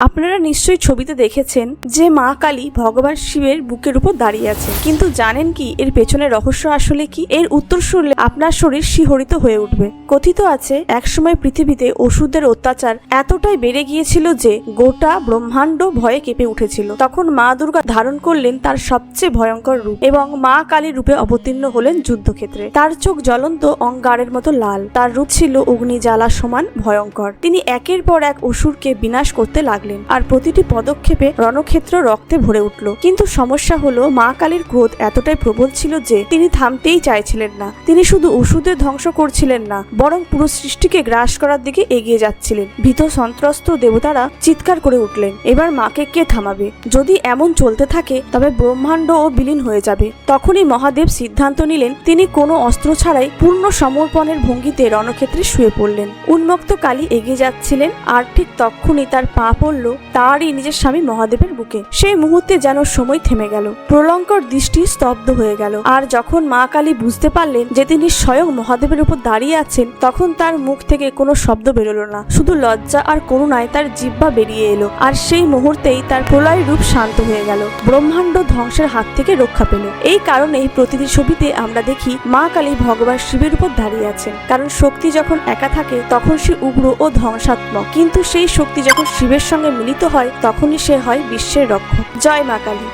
আপনারা নিশ্চয়ই ছবিতে দেখেছেন যে মা কালী ভগবান শিবের বুকের উপর দাঁড়িয়ে আছে কিন্তু জানেন কি, এর পেছনে রহস্য আসলে কি? এর উত্তর শুনলে আপনার শরীর শিহরিত হয়ে উঠবে। কথিত আছে, একসময় পৃথিবীতে ওষুধের অত্যাচার এতটাই বেড়ে গিয়েছিল যে গোটা ব্রহ্মাণ্ড ভয়ে কেঁপে উঠেছিল। তখন মা দুর্গা ধারণ করলেন তার সবচেয়ে ভয়ঙ্কর রূপ এবং মা কালী রূপে অবতীর্ণ হলেন যুদ্ধক্ষেত্রে। তার চোখ জ্বলন্ত অঙ্গারের মতো লাল। তার রূপ ছিল অগ্নি জ্বালা সমান ভয়ঙ্কর। তিনি একের পর এক অসুরকে বিনাশ করতে লাগলেন। আর প্রতিটি পদক্ষেপে রণক্ষেত্র রক্তে ভরে উঠল। কিন্তু সমস্যা হলো, মা কালীর ক্রোধ এতটাই প্রবল ছিল যে তিনি থামতেই চাইছিলেন না। তিনি শুধু ওষুধের ধ্বংস করছিলেন না, বরং পুরো সৃষ্টিকে গ্রাস করার দিকে এগিয়ে যাচ্ছিলেন। ভীত সন্ত্রস্ত দেবতারা চিৎকার করে উঠলেন, এবার মাকে কে থামাবে? যদি এমন চলতে থাকে, তবে ব্রহ্মাণ্ড ও বিলীন হয়ে যাবে। তখনই মহাদেব সিদ্ধান্ত নিলেন, তিনি কোনো অস্ত্র ছাড়াই পূর্ণ সমর্পণের ভঙ্গিতে রণক্ষেত্রে শুয়ে পড়লেন। উন্মুক্ত কালী এগিয়ে যাচ্ছিলেন, আর ঠিক তখনই তার পা পড়ল তারই নিজের স্বামী মহাদেবের বুকে। সেই মুহূর্তে যেন সময় থেমে গেল। প্রলঙ্কর দৃষ্টি স্তব্ধ হয়ে গেল। আর যখন মা কালী বুঝতে পারলেন যে তিনি স্বয়ং মহাদেবের উপর দাঁড়িয়ে আছেন, তখন তার মুখ থেকে কোনো শব্দ বেরোলো না। শুধু লজ্জা আর করুণায় তার জিহ্বা বেরিয়ে এলো। আর সেই মুহূর্তেই তার প্রলয় রূপ শান্ত হয়ে গেল। ব্রহ্মাণ্ড ধ্বংসের হাত থেকে রক্ষা পেল। এই কারণেই প্রতিটি ছবিতে আমরা দেখি মা কালী ভগবান শিবের উপর দাঁড়িয়ে আছেন। কারণ শক্তি যখন একা থাকে, তখন সে উগ্র ও ধ্বংসাত্মক। কিন্তু সেই শক্তি যখন শিবের সঙ্গে মিলিত হয় তখনই সে হয় বিশ্বের রক্ষক। জয় মা কালী।